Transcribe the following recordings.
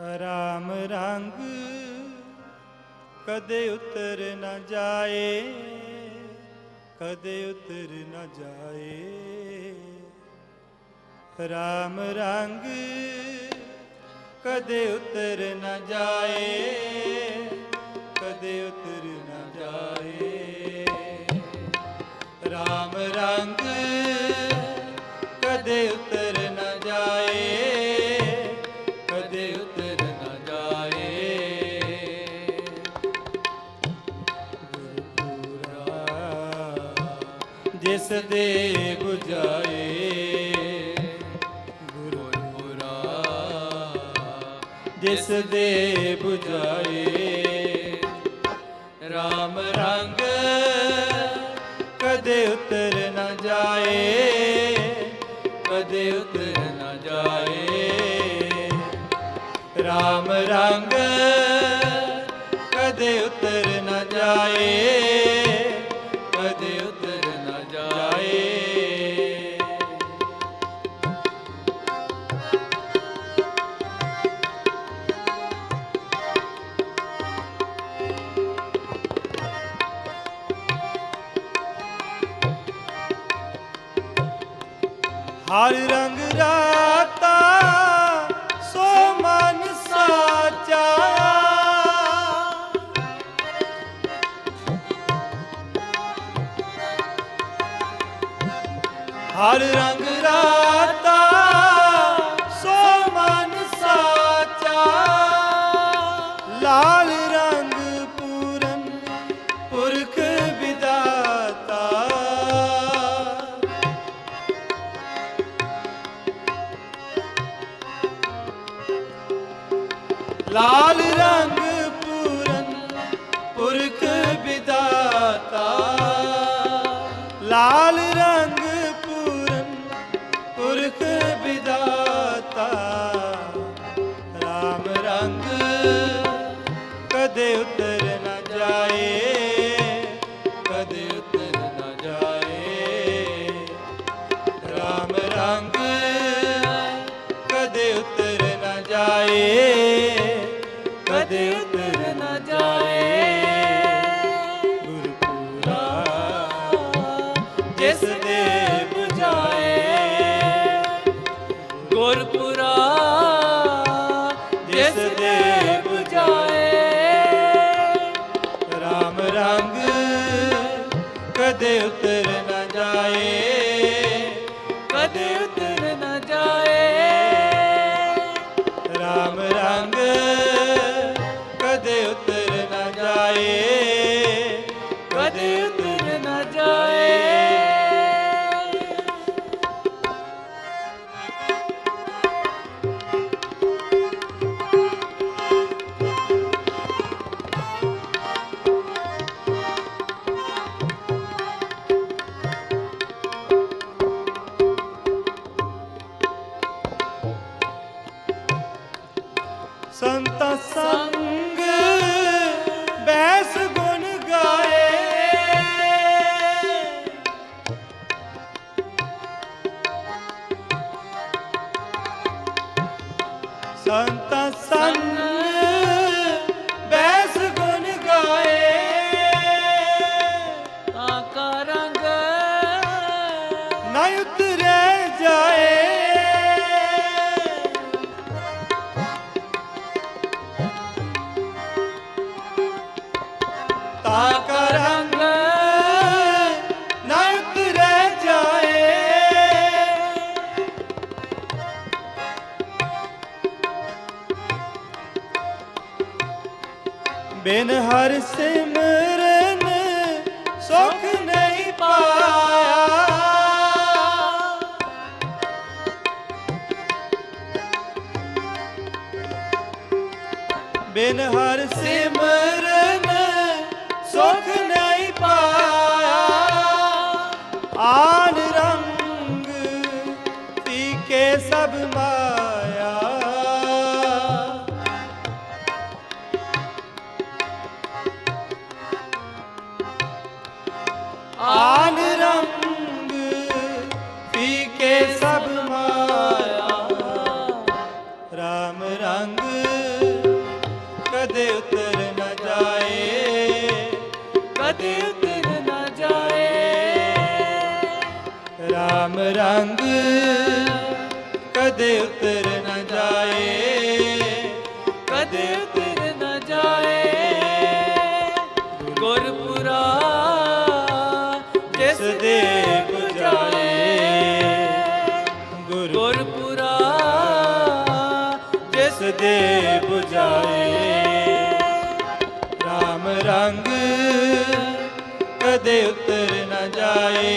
ਰਾਮ ਰੰਗ ਕਦੇ ਉਤਰ ਨਾ ਜਾਏ, ਕਦੇ ਉਤਰ ਨਾ ਜਾਏ। ਰਾਮ ਰੰਗ ਕਦੇ ਉਤਰ ਨਾ ਜਾਏ। ਜਿਸ ਦੇ 부ਝਾਏ ਗੁਰਪੂਰਾ ਜਿਸ ਦੇ 부ਝਾਏ ਰਾਮ ਰੰਗ ਕਦੇ ਉਤਰ ਨਾ ਜਾਏ, ਕਦੇ ਉਤਰ ਨਾ ਜਾਏ। ਰਾਮ ਰੰਗ ਕਦੇ ਉਤਰ ਹਰ ਰੰਗ ਰਾਤਾ ਸੋ ਮਨ ਸਾਚਾ। ਹਰ ਰੰਗ ਰਾਤਾ ਲਾਲ ਰੰਗ ਪੂਰਨ ਪੁਰਖ ਵਿਦਾਤਾ ਲਾਲ ਰੰਗ ਕਦੇ ਉਤਰ ਨਾ ਜਾਏ। ਰਾਮ ਰੰਗ ਸੰਤ ਸੰਗ ਬੈਸ ਗੁਣ ਗਾਏ। ਸੰਤ ਸੰਗ ਬਿਨ ਹਰ ਸਿਮਰਨ ਸੁਖ ਨਹੀਂ ਪਾਇਆ। ਬਿਨ ਹਰ ਸਿਮਰਨ ਸੁਖ ਨਹੀਂ ਪਾਇਆ। ਆਨ ਰੰਗ ਪੀ ਕੇ ਸਭ ਮਾਇਆ ਕਦੇ ਉਤਰ ਨਾ ਜਾਏ ਕਦੇ ਉਤਰ ਨਾ ਜਾਏ। RAM ਰੰਗ ਕਦੇ ਉਤਰ ਨਾ ਜਾਏ। ਰੰਗ ਕਦੇ ਉਤਰ ਨਾ ਜਾਏ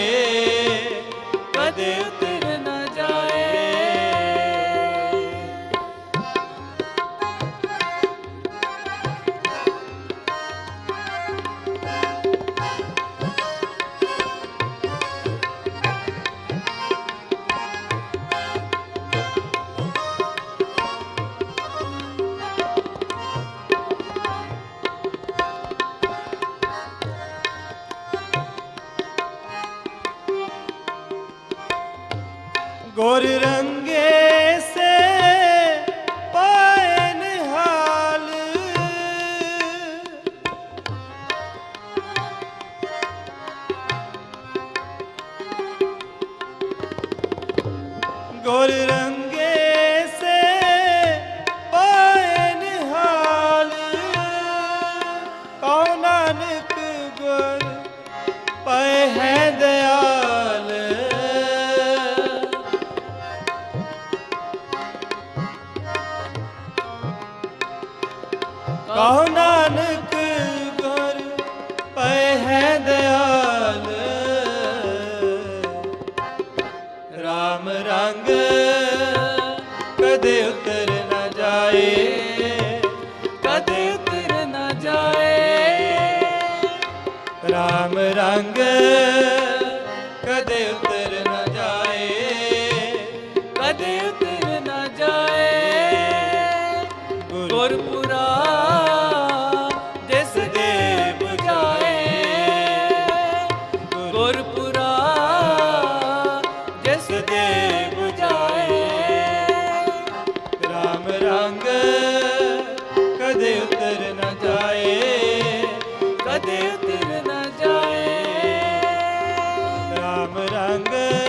ਕਦੇ ਗੁਰ ਰੰਗੇ ਸੇ ਪਾਏ ਰੰਗ ਰੰਗ ਕਦੇ ਰੰਗ